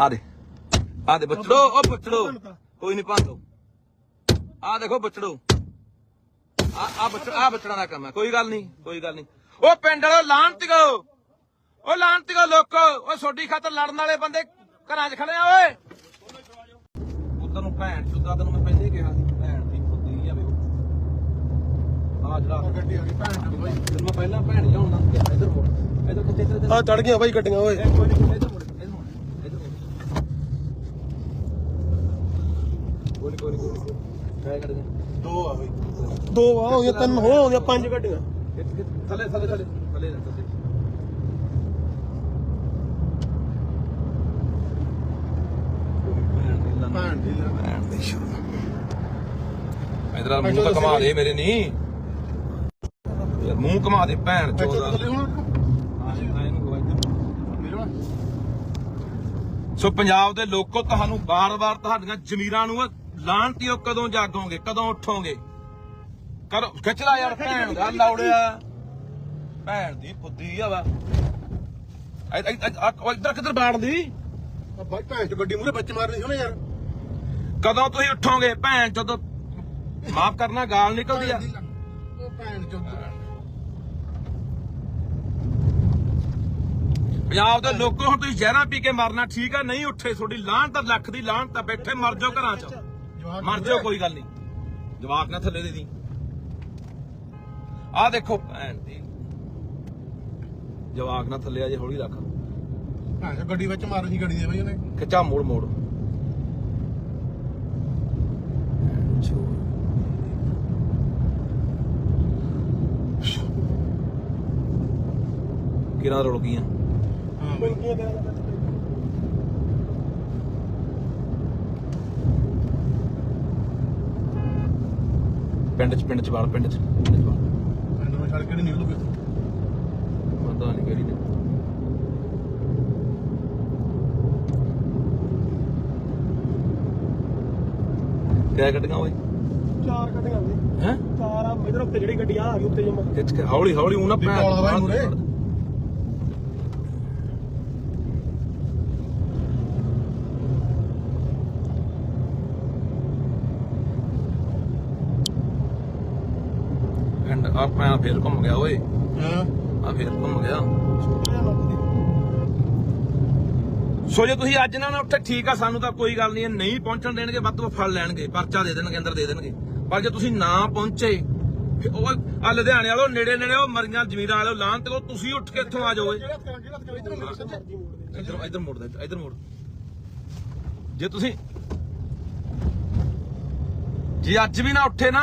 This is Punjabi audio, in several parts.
ਆ ਦੇ। ਆ ਦੇ ਬੱਚੜੋ ਉਹ ਬੱਚੜੋ ਕੋਈ ਨਹੀਂ ਪਾਉਂਦੋ ਆ ਦੇਖੋ ਬੱਚੜੋ ਆ ਆ ਬੱਚੜਾ ਆ ਬੱਚੜਾ ਦਾ ਕੰਮ ਹੈ। ਕੋਈ ਗੱਲ ਨਹੀਂ ਕੋਈ ਗੱਲ ਨਹੀਂ ਉਹ ਪਿੰਡ ਵਾਲੋ ਲਾਂਤਿਓ ਉਹ ਲਾਂਤਿਓ ਲੋਕੋ। ਉਹ ਛੋਟੀ ਖਾਤਰ ਲੜਨ ਵਾਲੇ ਬੰਦੇ ਘਰਾਂ 'ਚ ਖੜੇ ਆ ਓਏ। ਉਧਰ ਨੂੰ ਭੈਣ ਚੁੱਦਾ ਤੈਨੂੰ ਮੈਂ ਪਹਿਲੇ ਕਿਹਾ ਸੀ ਭੈਣ ਦੀ ਖੁੱਦੀ ਆ ਵੇ ਆ ਜਿਹੜਾ ਗੱਡੀ ਆ ਗਈ ਭੈਣ ਤੈਨੂੰ ਮੈਂ ਪਹਿਲਾਂ ਭੈਣ ਲਿਆਉਣਾ ਇੱਧਰ ਮੋੜ ਇੱਧਰ ਕਿੱਥੇ ਇੱਧਰ ਇੱਧਰ। ਆ ਚੜ ਗਈਆਂ ਬਾਈ ਗੱਡੀਆਂ ਓਏ ਇਹ ਕੋਈ ਨਹੀਂ ਇੱਧਰ ਮੋੜ ਇੱਧਰ ਮੋੜ ਇੱਧਰ ਮੋੜ ਕੋਈ ਨੀ, ਕੋਈ ਨੀ, ਕੋਈ ਨੀ, ਕੋਈ ਨੀ। ਟਰਾਈ ਕਰਦੇ ਹਾਂ। ਦੋ ਆ ਬਾਈ। ਦੋ ਆ ਹੋ ਗਈਆਂ ਤਿੰਨ ਹੋ ਗਈਆਂ ਪੰਜ ਗੱਡੀਆਂ? ਥੱਲੇ ਥੱਲੇ ਥੱਲੇ। ਥੱਲੇ ਥੱਲੇ। ਭੈਣ ਦੀ ਲੈ ਭੈਣ ਦੀ ਸ਼ਰਮ ਇਧਰ ਮੂੰਹ ਘਮਾ ਦੇ ਮੇਰੇ ਨਹੀਂ ਯਾਰ ਮੂੰਹ ਘਮਾ ਦੇ ਭੈਣ ਚੋਦ ਸੋ ਪੰਜਾਬ ਦੇ ਲੋਕੋ ਤੁਹਾਨੂੰ ਬਾਰ-ਬਾਰ ਤੁਹਾਡੀਆਂ ਜ਼ਮੀਰਾਂ ਨੂੰ ਲਾਂਟਿਓ ਕਦੋਂ ਜਾਗੋਗੇ ਕਦੋਂ ਉੱਠੋਗੇ? ਕਰੋ ਖਿੱਚ ਲਾ ਯਾਰ ਭੈਣ ਦਾ ਲੌੜਿਆ ਭੈਣ ਦੀ ਫੁੱਦੀ ਆ ਵਾ। ਇੱਧਰ ਕਿੱਧਰ ਬਾੜਦੀ ਬਾਈ ਭੈਣ ਚ ਗੱਡੀ ਮੂਰੇ ਬੱਚ ਮਾਰਨੀ ਸੀ ਯਾਰ। ਕਦੋਂ ਤੁਸੀਂ ਉੱਠੋਗੇ? ਭੈਣ ਜਦੋਂ ਮਾਫ ਕਰਨਾ ਗਾਲ ਨਿਕਲਦੀ ਆ। ਉਹ ਭੈਣ ਚੋਦ ਪੰਜਾਬ ਦੇ ਲੋਕੋ ਹੁਣ ਤੁਸੀਂ ਜ਼ਹਿਰਾਂ ਪੀ ਕੇ ਮਰਨਾ ਠੀਕ ਆ ਨਹੀਂ ਉੱਠੇ ਤੁਹਾਡੀ ਲਾਹਣ ਤਾਂ ਲੱਖ ਦੀ ਲਾਹਣ ਤਾਂ ਬੈਠੇ ਮਰ ਜਾਓ ਘਰਾਂ 'ਚ। ਮਰ ਜਾਓ ਕੋਈ ਗੱਲ ਨਹੀਂ। ਜਵਾਕ ਨਾ ਥੱਲੇ ਦੇ ਦੀ। ਆ ਦੇਖੋ ਭੈਣ ਦੀ। ਜਵਾਕ ਨਾ ਥੱਲੇ ਆ ਜੇ ਹੌਲੀ ਰੱਖ। ਚੋਦ ਗੱਡੀ ਵਿੱਚ ਮਾਰਨੀ ਸੀ ਗੱਡੀ ਦੇ ਬਾਈ ਉਹਨੇ। ਖਿੱਚਾ ਮੋੜ ਮੋੜ। ਕਿਰਾਂ ਰੁੜ ਗਈਆਂ? ਹਾਂ ਪਿੰਡ ਚ ਪਿੰਡ ਚ ਵਾਲ ਪਿੰਡ ਚ ਪਿੰਡ ਚ ਵਾਲ। ਪਿੰਡ ਨੂੰ ਛੱਡ ਕੇ ਨਹੀਂ ਨਿਕਲੂਗੇ ਪਤਾ ਨਹੀਂ ਕਿਹੜੀ ਨੇ ਕਿਆ ਗੱਡੀਆਂ ਓਏ? ਚਾਰ ਗੱਡੀਆਂ ਨੇ। ਹੈ? ਚਾਰ ਆ ਇਧਰ ਉੱਤੇ ਜਿਹੜੀ ਗੱਡੀ ਆ ਆ ਗਈ ਉੱਤੇ ਜਮਾ। ਹੌਲੀ ਹੌਲੀ ਉਹਨਾਂ ਵੀ ਪਿੰਡ ਆ ਮੈਂ ਫੇਰ ਘੁੰਮ ਗਿਆ ਓਏ। ਹਾਂ। ਆ ਫੇਰ ਘੁੰਮ ਗਿਆ। ਸੋ ਜੇ ਤੁਸੀਂ ਅੱਜ ਨਾ ਨਾ ਉੱਠੇ ਠੀਕ ਆ ਸਾਨੂੰ ਤਾਂ ਕੋਈ ਗੱਲ ਨਹੀਂ ਨਹੀਂ ਪਹੁੰਚਣ ਦੇਣਗੇ ਵੱਧ ਤੋਂ ਫੜ ਲੈਣਗੇ ਪਰਚਾ ਦੇ ਦੇਣਗੇ ਅੰਦਰ ਦੇ ਦੇਣਗੇ। ਪਰ ਜੇ ਤੁਸੀਂ ਨਾ ਪਹੁੰਚੇ ਉਹ ਆ ਲੁਧਿਆਣੇ ਵਾਲੋ ਨੇੜੇ ਨੇੜੇ ਉਹ ਮਰੀਆਂ ਜ਼ਮੀਰਾਂ ਵਾਲੋ ਲਾਂ ਤੇ ਉਹ ਤੁਸੀਂ ਉੱਠ ਕੇ ਇੱਥੋਂ ਆ ਜਾਓਗੇ ਦੇ ਇੱਧਰ ਇੱਧਰ ਮੋੜ ਦੇ ਇੱਧਰ ਮੋੜ ਜੇ ਤੁਸੀਂ ਜੇ ਅੱਜ ਵੀ ਨਾ ਉੱਠੇ ਨਾ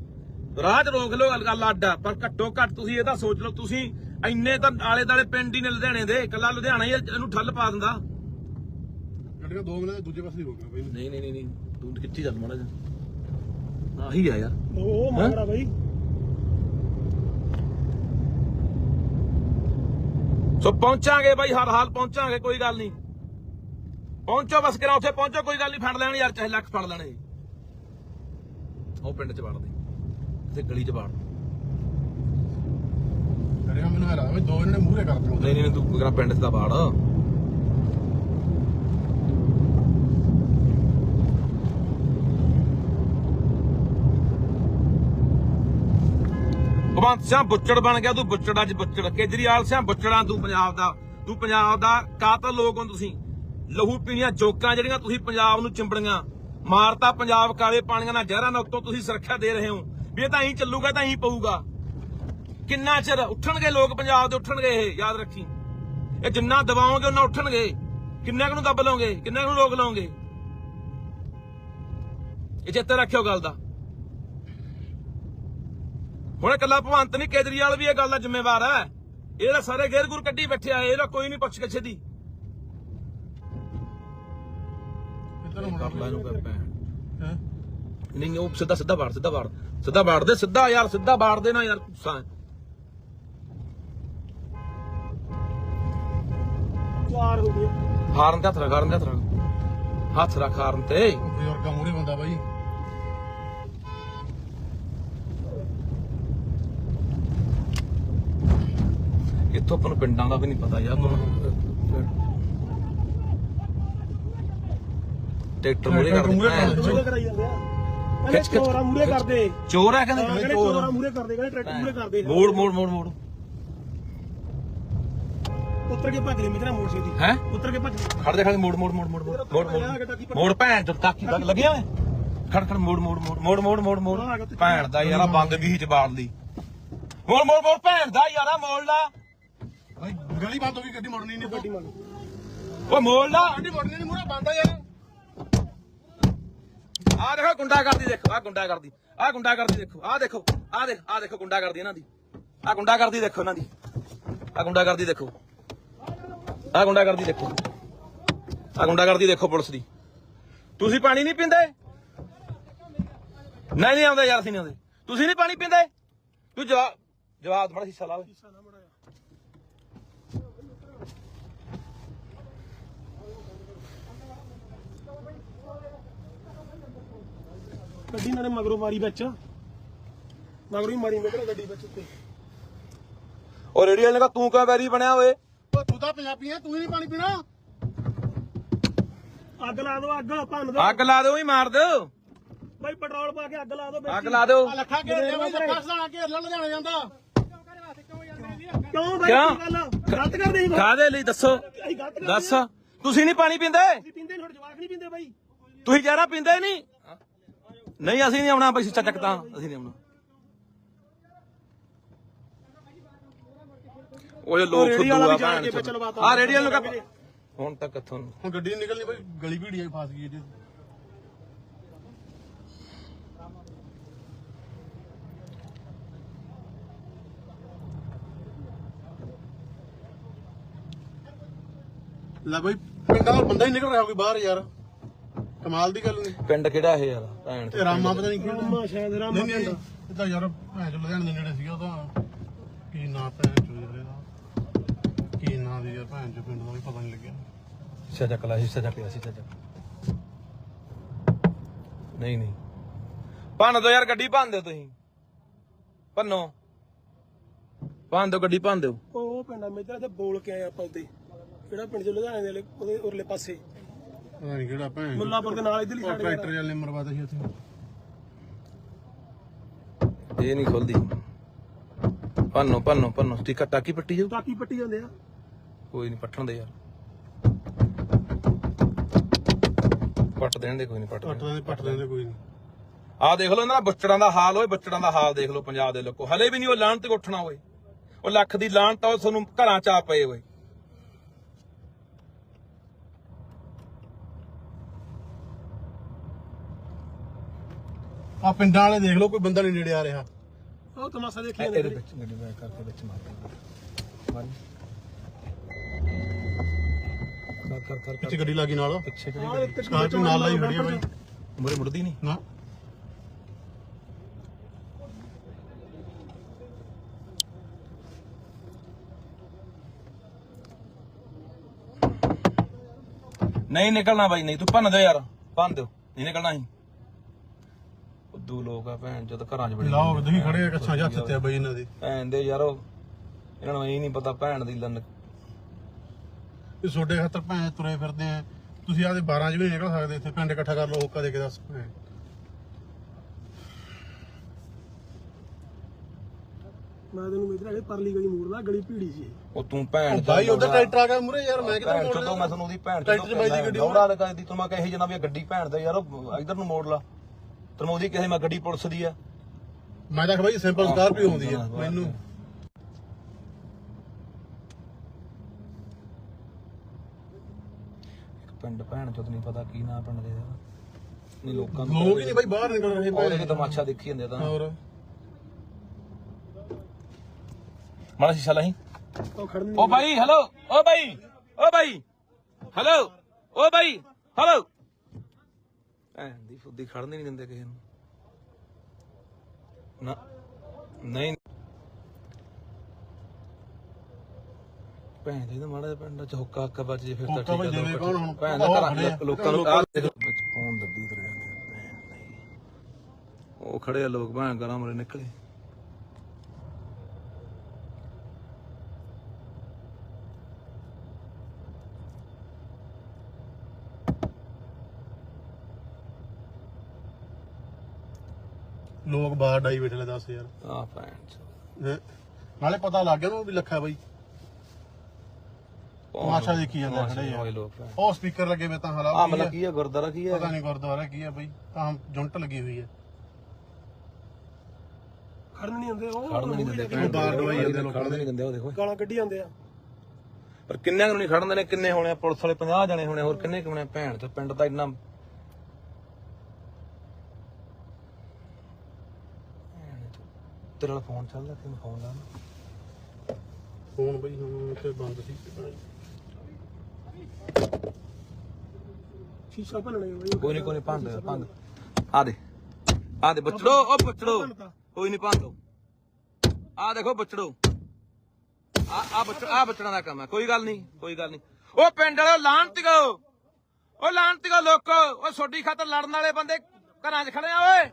ਰਾਹ 'ਚ ਰੋਕ ਲਓ ਗੱਲ- ਗੱਲ ਅੱਡ ਪਰ ਘੱਟੋ ਘੱਟ ਤੁਸੀਂ ਇਹ ਤਾਂ ਸੋਚ ਲਓ ਤੁਸੀਂ ਇੰਨੇ ਤਾਂ ਆਲੇ ਦਾਲੇ ਪਿੰਡ ਹੀ ਨੇ ਲੁਧਿਆਣੇ ਦੇ ਇਕੱਲਾ ਲੁਧਿਆਣਾ ਹੀ ਇਹਨੂੰ ਠੱਲ ਪਾ ਦਿੰਦਾ। ਗੱਡੀਆਂ ਦੋ ਮਿੰਟ ਦੂਜੇ ਪਾਸੇ ਹੀ ਹੋ ਗਈਆਂ ਬਾਈ। ਨਹੀਂ ਨਹੀਂ ਨਹੀਂ ਨਹੀਂ ਤੂੰ ਕਿੱਥੇ ਚੱਲ ਮਾੜਾ ਜਿਹਾ? ਆਹੀ ਆ ਯਾਰ। ਉਹ ਮੰਗਰਾ ਬਾਈ। ਸੋ ਪਹੁੰਚਾਂਗੇ ਬਾਈ ਹਰ ਹਾਲ ਪਹੁੰਚਾਂਗੇ ਕੋਈ ਗੱਲ ਨਹੀਂ। ਪਹੁੰਚੋ ਬਸ ਕਿਰਾ ਉੱਥੇ ਪਹੁੰਚੋ ਕੋਈ ਗੱਲ ਨਹੀਂ ਫੜ ਲੈਣ ਯਾਰ ਚਾਹੇ ਲੱਖ ਫੜ ਲੈਣੇ। ਉਹ ਪਿੰਡ ਚ ਵੜਦੇ। ਤੇ ਗਲੀ ਚ ਵੜ ਗੱਡੀਆਂ ਮੈਨੂੰ ਹੈਰਾਨ ਵੀ ਦੋ ਇਹਨਾਂ ਨੇ ਮੂਹਰੇ ਕਰ ਦਿੱਤੇ ਨਹੀਂ ਨਹੀਂ ਤੂੰ ਕਿਹੜਾ ਪਿੰਡ ਚ ਤਾਂ ਵੜ ਭਗਵੰਤ ਸਿੰਘ ਬੁੱਚੜ ਬਣ ਗਿਆ ਤੂੰ ਬੁੱਚੜ ਅੱਜ ਬੁੱਚੜ। ਕੇਜਰੀਵਾਲ ਸਿੰਘ ਬੁੱਚੜਾਂ ਤੂੰ ਪੰਜਾਬ ਦਾ ਤੂੰ ਪੰਜਾਬ ਦਾ ਕਾਤਲ ਲੋਕ ਹੋ ਤੁਸੀਂ। ਲਹੂ ਪੀਣੀਆਂ ਜੋਕਾਂ ਜਿਹੜੀਆਂ ਤੁਸੀਂ ਪੰਜਾਬ ਨੂੰ ਚਿੰਬੜੀਆਂ। ਮਾਰਤਾ ਪੰਜਾਬ ਕਾਲੇ ਪਾਣੀਆਂ ਨਾਲ ਜ਼ਹਿਰਾਂ ਨਾਲ ਉੱਤੋਂ ਤੁਸੀਂ ਸੁਰੱਖਿਆ ਦੇ ਰਹੇ ਹੋ। ਵੀ ਇਹ ਤਾਂ ਹੀ ਚੱਲੂਗਾ ਤਾਂ ਹੀ ਪਊਗਾ। ਕਿੰਨਾ ਚਿਰ ਉੱਠਣਗੇ ਲੋਕ ਪੰਜਾਬ ਦੇ ਉੱਠਣਗੇ ਇਹ ਯਾਦ ਰੱਖੀ। ਇਹ ਜਿੰਨਾ ਦਬਾਓਗੇ ਉਹਨਾਂ ਉੱਠਣਗੇ। ਕਿੰਨੇ ਕੁ ਨੂੰ ਦੱਬ ਲਓਗੇ ਕਿੰਨੇ ਕੁ ਨੂੰ ਰੋਕ ਲਓਗੇ? ਇਹ ਚੇਤੇ ਰੱਖਿਓ ਗੱਲ ਦਾ। ਹੁਣ ਇਕੱਲਾ ਭਵੰਤ ਨਹੀਂ ਕੇਜਰੀਵਾਲ ਵੀ ਇਹ ਗੱਲ ਦਾ ਜ਼ਿੰਮੇਵਾਰ ਹੈ। ਇਹਦਾ ਸਾਰੇ ਗੇਰ ਗੁਰ ਕੱਢੀ ਬੈਠਿਆ ਇਹਦਾ ਕੋਈ ਨਹੀਂ ਪੁੱਛ ਕਿਛੇ ਦੀ। ਕਿੱਧਰ ਹੋਣਾ ਕਰ ਲੈ ਇਹਨੂੰ ਕਰ ਪੈ ਹੈ? ਨਹੀਂ ਉਹ ਸਿੱਧਾ ਸਿੱਧਾ ਬਾੜ ਸਿੱਧਾ ਬਾੜ ਸਿੱਧਾ ਬਾੜ ਦੇ ਸਿੱਧਾ ਯਾਰ ਸਿੱਧਾ ਬਾੜ ਦੇ ਨਾ ਯਾਰ ਗੁੱਸਾ। ਚਾਰ ਹੋ ਗਏ। ਹਾਰਨ ਤੇ ਹੱਥ ਰੱਖ ਹਾਰਨ ਤੇ ਹੱਥ ਰੱਖ। ਹੱਥ ਰੱਖ ਹਾਰਨ ਤੇ। ਬਜ਼ੁਰਗਾਂ ਮੂਰੇ ਬੰਦਾ ਬਾਈ। ਇੱਥੋਂ ਆਪਾਂ ਨੂੰ ਪਿੰਡਾਂ ਦਾ ਵੀ ਨਹੀਂ ਪਤਾ ਯਾਰ। ਟਰੈਕਟਰ ਮੂਰੇ ਕਰ ਖਿੱਚ ਚੋਰਾ ਮੂਰੇ ਕਰਦੇ ਚੋਰ ਆ ਕਹਿੰਦੇ ਕਹਿੰਦੇ ਚੋਰਾ ਮੂਰੇ ਕਰਦੇ ਕਹਿੰਦੇ ਟਰੈਕਟਰ ਮੂਰੇ ਕਰਦੇ ਮੋੜ ਮੋੜ ਮੋੜ ਮੋੜ ਉੱਤਰ ਕੇ ਭੱਜ ਲੈ ਮੇਰਾ ਮੋੜ ਸੀ ਹੈ ਉੱਤਰ ਕੇ ਭੱਜ ਖੜ ਦੇ ਖੜ ਮੋੜ ਮੋੜ ਮੋੜ ਮੋੜ ਮੋੜ ਮੋੜ ਮੋੜ ਭੈਣ ਤੇ ਤਾਕੀ ਲੱਗ ਲੱਗਿਆ ਓਏ ਖੜ ਖੜ ਮੋੜ ਮੋੜ ਮੋੜ ਮੋੜ ਮੋੜ ਮੋੜ ਮੋੜ ਭੈਣ ਦਾ ਯਾਰਾ ਬੰਦ ਵੀ ਚ ਬਾੜ ਲਈ ਮੋੜ ਮੋੜ ਮੋੜ ਭੈਣ ਦਾ ਯਾਰਾ ਮੋੜ ਲਾ ਗਲੀ ਬੰਦ ਹੋ ਗਈ ਗੱਡੀ ਮੋੜਨੀ ਨਹੀਂ ਗੱਡੀ ਮੋੜ ਓਏ ਮੋੜ ਲਾ ਗੱਡੀ ਮੋੜਨੀ ਨਹੀਂ ਮੂਰਾ ਬੰਦ ਆ ਯਾਰ ਆ ਦੇਖੋ ਗੁੰਡਾ ਕਰਦੀ ਦੇਖੋ, ਆ ਗੁੰਡਾ ਕਰਦੀ ਆ ਗੁੰਡਾ ਕਰਦੀ ਦੇਖੋ, ਆ ਦੇਖੋ, ਆ ਦੇਖ ਆ ਦੇਖੋ ਗੁੰਡਾ ਕਰਦੀ ਇਹਨਾਂ ਦੀ, ਆ ਗੁੰਡਾ ਕਰਦੀ ਦੇਖੋ ਇਹਨਾਂ ਦੀ, ਆ ਗੁੰਡਾ ਕਰਦੀ ਦੇਖੋ, ਆ ਗੁੰਡਾ ਕਰਦੀ ਦੇਖੋ, ਆ ਗੁੰਡਾ ਕਰਦੀ ਦੇਖੋ ਪੁਲਿਸ ਦੀ। ਤੁਸੀਂ ਪਾਣੀ ਨਹੀਂ ਪੀਂਦੇ? ਨਹੀਂ ਨਹੀਂ ਆਉਂਦੇ ਯਾਰ ਅਸੀਂ ਨਹੀਂ ਆਉਂਦੇ। ਤੁਸੀਂ ਨਹੀਂ ਪਾਣੀ ਪੀਂਦੇ? ਤੂੰ ਜਵਾਬ ਜਵਾਬ ਬੜਾ ਹਿੱਸਾ ਲਾਵੇ ਗੱਡੀ ਨਾਲੇ ਮਗਰੋਂ ਮਾਰੀ ਵਿੱਚ। ਮਗਰੋਂ ਹੀ ਮਾਰੀ ਮੇਰਾ ਗੱਡੀ ਵਿੱਚ ਉੱਤੇ। ਉਹ ਰੇਡੀਓ ਵਾਲੇ ਨੇ ਕਹਾ ਤੂੰ ਕਿਉਂ ਵੈਰੀ ਬਣਿਆ ਓਏ? ਓ ਤੂੰ ਤਾਂ ਪੰਜਾਬੀ ਆ ਤੂੰ ਹੀ ਨਹੀਂ ਪਾਣੀ ਪੀਣਾ। ਅੱਗ ਲਾ ਦਿਓ ਅੱਗ ਭੰਨ ਦਿਓ। ਅੱਗ ਲਾ ਦਿਓ ਹੀ ਮਾਰ ਦਿਓ। ਬਾਈ ਪੈਟਰੋਲ ਪਾ ਕੇ ਅੱਗ ਲਾ ਦਿਓ ਅੱਗ ਲਾ ਦਿਓ। ਆ ਲੱਖਾ ਘੇਰ ਲਿਆ ਬਾਈ ਲੱਖਾ ਸਦਾਣਾ ਘੇਰ ਲੈ ਲੁਧਿਆਣਾ ਜਾਂਦਾ। ਕਿਉਂ ਬਾਈ ਕਿਉਂ? ਕੀ ਗੱਲ? ਗਲਤ ਕਰਦੇ ਸੀ ਕਾਦੇ ਲਈ? ਦੱਸੋ। ਅਸੀਂ ਗਲਤ ਕਰਦੇ ਦੱਸ। ਤੁਸੀਂ ਨਹੀਂ ਪਾਣੀ ਪੀਂਦੇ? ਪੀਂਦੇ ਨੀ, ਹੁਣ ਜਵਾਕ ਨਹੀਂ ਪੀਂਦੇ ਬਾਈ। ਤੁਸੀਂ ਜ਼ਰਾ ਪੀਂਦੇ ਨਹੀਂ ਨਹੀਂ ਅਸੀਂ ਨਹੀਂ ਆਉਣਾ ਬਈ ਚੱਕ ਤਾਂ ਅਸੀਂ ਨਹੀਂ ਆਉਣਾ। ਉਹ ਜੋ ਲੋਕ ਰੇਹੜੀ ਵਾਲਾ ਫੁੱਦੂ ਆ ਵੀ ਜਾਣ ਭੈਣ ਕੇ ਵਿੱਚ ਚੋਦ। ਲਵਾਤਾ ਆ। ਰੇੜੀ ਵਾਲੇ ਨੂੰ ਕਹ ਹੁਣ ਤੱਕ ਕਿੱਥੋਂ ਹੁਣ ਗੱਡੀ ਨੀ ਨਿਕਲਣੀ ਬਾਈ ਗਲੀ ਭੀੜੀ ਆ ਫਸ ਗਈ ਜੀ ਲੈ ਬਾਈ ਪਿੰਡਾਂ ਦਾ ਬੰਦਾ ਹੀ ਨਿਕਲ ਰਿਹਾ ਕੋਈ ਬਾਹਰ ਯਾਰ। ਕਮਾਲ ਦੀ ਗੱਲ ਨਹੀਂ ਪਿੰਡ ਕਿਹੜਾ ਇਹ ਯਾਰ ਭੈਣ ਤੇ ਰਾਮਾ ਪਤਾ ਨਹੀਂ ਕਿਹੜਾ ਰਾਮਾ ਸ਼ਾਇਦ ਰਾਮਾ ਨਹੀਂ ਨਹੀਂ ਇਹ ਤਾਂ ਯਾਰ ਭੈਣ ਚੋ ਲੁਧਿਆਣੇ ਦੇ ਨੇੜੇ ਸੀਗਾ ਉਹਦਾ ਕੀ ਨਾਂ ਭੈਣ ਚੋ ਯਾਰ ਇਹਦਾ? ਕੀ ਨਾਂ ਦੀ ਯਾਰ ਭੈਣ ਚੋ ਪਿੰਡ ਦਾ ਵੀ ਪਤਾ ਨਹੀਂ ਲੱਗਿਆ। ਹਿੱਸਾ ਚੱਕ ਲੈ ਹਿੱਸਾ ਚੱਕ ਲਿਆ ਹਿੱਸਾ ਚੱਕ। ਨਹੀਂ ਨਹੀਂ। ਭੰਨ ਦੋ ਯਾਰ ਗੱਡੀ ਭੰਨ ਦਿਓ ਤੁਸੀਂ। ਭੰਨੋ। ਭੰਨ ਦਿਓ ਗੱਡੀ ਭੰਨ ਦਿਓ। ਉਹ ਪਿੰਡਾਂ ਮੇਜਰ ਤੇ ਬੋਲ ਕੇ ਆਏ ਆਪਾਂ ਕਿਹੜਾ ਪਿੰਡ ਚ ਲੁਧਿਆਣੇ ਦੇ ਵਾਲੇ- ਉਹਦੇ ਉਰਲੇ ਪਾਸੇ। ਪਤਾ ਨਹੀਂ ਕਿਹੜਾ ਭੈਣ ਚੋ। ਮੁੱਲਾਪੁਰ ਦੇ ਨਾਲ ਇਧਰਲੀ ਉਹ ਸਾਈਡ ਟਰੈਕਟਰ ਵਾਲੇ ਮਰਵਾਦਾ ਸੀ ਉੱਥੇ। ਇਹ ਨਹੀਂ ਖੁੱਲਦੀ। ਭੰਨੋ ਭੰਨੋ ਭੰਨੋ। ਸਟਿੱਕਰ ਟਾਕੀ ਪੱਟੀ ਜਾਓ ਟਾਕੀ ਪੱਟੀ ਜਾਂਦੇ ਆ। ਕੋਈ ਨਹੀਂ ਪੱਟਣ ਦੇ ਯਾਰ। ਪੱਟ ਦੇਣ ਦੇ ਕੋਈ ਨਹੀਂ ਪੱਟ ਪੱਟ ਦੇਣ ਪੱਟ ਲੈਂਦੇ ਕੋਈ ਨਹੀਂ ਆਹ ਦੇਖ ਲਓ ਇਹਨਾਂ ਦਾ ਬੱਚੜਾਂ ਦਾ ਹਾਲ ਓਏ ਬੱਚੜਾਂ ਦਾ ਹਾਲ ਦੇਖ ਲਓ ਪੰਜਾਬ ਦੇ ਲੋਕੋ। ਹਲੇ ਵੀ ਨਹੀਂ ਉਹ ਲਾਹਣ ਤੇ ਉੱਠਣਾ ਓਏ। ਉਹ ਲੱਖ ਦੀ ਲਾਹਣ ਤਾਂ ਉਹ ਤੁਹਾਨੂੰ ਘਰਾਂ ਚ ਆ ਪਏ ਓਏ। ਆ ਪਿੰਡਾਂ ਵਾਲੇ ਦੇਖ ਲਓ ਕੋਈ ਬੰਦਾ ਨਹੀਂ ਨੇੜੇ ਆ ਰਿਹਾ। ਉਹ ਤਮਾਸ਼ਾ ਦੇਖੀ ਇਹਦੇ ਜਾਂਦੇ ਵਿੱਚ ਗੱਡੀ ਬੈਕ ਕਰਕੇ ਵਿੱਚ ਮਾਰ ਮਾਰੀ ਕਰ ਕਰ ਕਰ ਪਿੱਛੇ ਗੱਡੀ ਲੱਗੀ ਨਾਲ। ਪਿੱਛੇ ਆਹ ਇੱਕ ਸਕਾਰਪੀਓ ਨਾਲ ਲਾਈ ਖੜੀ ਆ ਬਾਈ। ਮੁਰੇ ਮੁੜਦੀ ਨਹੀਂ? ਨਾ। ਨਹੀਂ ਨਿਕਲਣਾ ਬਾਈ ਨਹੀਂ ਤੂੰ ਭੰਨ ਦੇ ਯਾਰ ਭੰਨ ਦਿਓ। ਨਹੀਂ ਨਿਕਲਣਾ ਸੀ ਉਦੋਂ ਲੋਕ ਆ ਭੈਣ ਜਦ ਘਰਾਂ 'ਚ ਬੜੇ ਲਾਓ ਤੁਸੀਂ ਖੜੇ ਆ ਕੱਛਾਂ ਜੱਥ ਤੇ ਬਾਈ ਇਹਨਾਂ ਦੇ। ਭੈਣ ਦੇ ਯਾਰ ਇਹਨਾਂ ਨੂੰ ਇਹ ਨਹੀਂ ਪਤਾ ਭੈਣ ਦੀ ਲੰਨ ਇਹ ਛੋਡੇ ਖਾਤਰ ਭੈਣ ਤੁਰੇ ਫਿਰਦੇ ਆ। ਤੁਸੀਂ ਆਦੇ 12 ਚ ਵੀ ਨਹੀਂ ਨਿਕਲ ਸਕਦੇ ਇੱਥੇ ਪਿੰਡ ਇਕੱਠਾ ਕਰ ਲਓ ਹੋਕਾ ਦੇ ਕੇ ਦੱਸ ਭੈਣ ਮੈਂ ਤੈਨੂੰ ਮੇਜਰ ਵਾਲੇ ਪਰਲੀ ਗਲੀ ਮੋੜਦਾ ਗਲੀ ਭੀੜੀ ਸੀ ਉਹ ਤੂੰ ਭੈਣ ਉਹ ਬਾਈ ਉਧਰ ਟਰੈਕਟਰ ਆ ਗਿਆ ਮੂਰੇ ਯਾਰ ਮੈਂ ਭੈਣ ਕਿੱਧਰ ਚੋਦੋ ਮੈਂ ਤੁਹਾਨੂੰ ਉਹਦੀ ਭੈਣ ਟਰੈਕਟਰ ਬਾਈ ਦੀ ਗੱਡੀ ਦੌੜਾ ਲਗਾ ਦੀ ਤੂੰ ਮੈਂ ਕਹੇ ਜਨਾ ਵੀ ਗੱਡੀ ਭੈਣ ਦਾ ਯਾਰ ਉਹ ਇਧਰ ਨੂੰ ਮੋੜ ਲਾ। ਤੈਨੂੰ ਉਹਦੀ ਕਹੇ ਮੈਂ ਗੱਡੀ ਪੁਲਿਸ ਦੀ ਆ? ਮੈਂ ਤਾਂ ਕਿਹਾ ਬਾਈ ਸਿੰਪਲ ਸਕਾਰਪੀਓ ਹੁੰਦੀ ਹੈ ਮੈਨੂੰ। ਇੱਕ ਪਿੰਡ ਭੈਣ ਚੋਦ ਨਹੀਂ ਪਤਾ ਕੀ ਨਾਂ ਪਿੰਡ ਦੇ ਦਾ। ਨਹੀਂ ਲੋਕਾਂ ਨੂੰ ਲੋਕ ਹੀ ਨਹੀਂ ਬਾਈ ਬਾਹਰ ਨਿਕਲ ਰਹੇ ਉਹਦੇ ਭਾਈ ਕਿ ਤਮਾਸ਼ਾ ਦੇਖੀ ਜਾਂਦੇ ਤਾਂ। ਹੋਰ। ਮਾੜਾ ਸ਼ੀਸ਼ਾ ਲਾਹੀਂ। ਉਹ ਬਾਈ ਹੈਲੋ ਓ ਬਾਈ ਓ ਬਾਈ ਹੈਲੋ ਓ ਬਾਈ ਹੈਲੋ ਭੈਣ ਦੀ ਫੁੱਦੀ ਖੜਨ ਹੀ ਨਹੀਂ ਦਿੰਦੇ ਕਿਸੇ ਨੂੰ। ਨਾ ਨਹੀਂ। ਭੈਣ ਦੇ ਨਾ ਮਾੜਾ ਪਿੰਡ ਚ ਹੁੱਕਾ ਹੱਕਾ ਵੱਜ ਜੇ ਫਿਰ ਤਾਂ ਠੀਕ ਕੌਣ ਹੁਣ? ਭੈਣ ਦਾ ਘਰਾਂ ਲੋਕਾਂ ਨੂੰ ਆਹ ਦੇਖ ਫੋਨ ਦੱਬੀ ਤੁਰ ਜਾਂਦੇ। ਉਹ ਖੜੇ ਆ ਲੋਕ ਭੈਣ ਗਰਾਂ ਮਰੇ ਨਿਕਲੇ। ਲੋਕ ਬਾਹਰ ਡਾਈ ਬੈਠੇ ਲੈ ਦੱਸ ਯਾਰ ਆ ਭੈਣ ਹੈਂ। ਨਾਲੇ ਪਤਾ ਲੱਗ ਗਿਆ ਨੂੰ ਵੀ ਲੱਖਾ ਬਾਈ। ਤਮਾਸ਼ਾ ਦੇਖੀ ਜਾਂਦੇ ਖੜੇ। ਹੋਏ ਲੋਕ ਭੈਣ। ਉਹ ਸਪੀਕਰ ਲੱਗੇ ਵੇ ਤਾਂ ਆ ਮਤਲਬ ਕੀ ਹੈ ਗੁਰਦਾਰਾ ਕੀ ਹੈ ਪਤਾ ਨਹੀਂ ਗੁਰਦੁਆਰਾ ਕੀ ਹੈ ਬਾਈ ਤਾਂ ਜੁੰਟ ਲੱਗੀ ਹੋਈ ਹੈ ਖੜਨ ਨਹੀਂ ਹੁੰਦੇ ਉਹ ਖੜਨ ਨਹੀਂ ਦਿੰਦੇ ਭੈਣ ਬਾਹਰ ਦਵਾਈ ਜਾਂਦੇ ਲੋਕ ਖੜਨ ਨਹੀਂ ਦਿੰਦੇ ਉਹ ਦੇਖੋ ਗਾਲਾਂ ਕੱਢੀ ਜਾਂਦੇ ਆ। ਪਰ ਕਿੰਨਿਆਂ ਨੂੰ ਨਹੀਂ ਖੜਨ ਨੇ ਕਿੰਨੇ ਹੋਣੇ ਆ? ਪੁਲਿਸ ਵਾਲੇ 50 ਜਣੇ ਹੋਣੇ ਹੋਰ ਕਿੰਨੇ ਕੁ ਹੋਣੇ ਭੈਣ ਤੇ ਪਿੰਡ ਦਾ ਇੰਨਾ ਭੈਣ ਚੋ। ਤੇਰੇ ਵਾਲਾ ਫੋਨ ਚੱਲਦਾ ਤੈਨੂੰ ਫੋਨ ਲਾ ਲਾ। ਫੋਨ ਬਾਈ ਹੁਣ ਤੇ ਬੰਦ ਸੀ। ਸ਼ੀਸ਼ਾ ਭੰਨਣੇ ਬਈ। ਕੋਈ ਨਹੀਂ ਕੋਈ ਨਹੀਂ ਭੰਦ ਭੰਦ ਆ ਦੇ। ਆ ਦੇ ਬੱਚੜੋ ਉਹ ਬੱਚੜੋ ਕੋਈ ਨਹੀਂ ਭੰਦੋ ਆ ਦੇਖੋ ਬੱਚੜੋ ਆ ਆ ਬੱਚੜ ਆ ਬੱਚੜਾਂ ਦਾ ਕੰਮ ਹੈ ਕੋਈ ਗੱਲ ਨਹੀਂ ਕੋਈ ਗੱਲ ਨਹੀਂ ਉਹ ਪਿੰਡ ਵਾਲੋ ਲਾਂਤੀਓ ਉਹ ਲਾਂਤੀਓ ਲੋਕੋ। ਉਹ ਛੋਡੀ ਖਾਤਰ ਲੜਨ ਵਾਲੇ ਬੰਦੇ ਘਰਾਂ 'ਚ ਖੜੇ ਆ ਓਏ।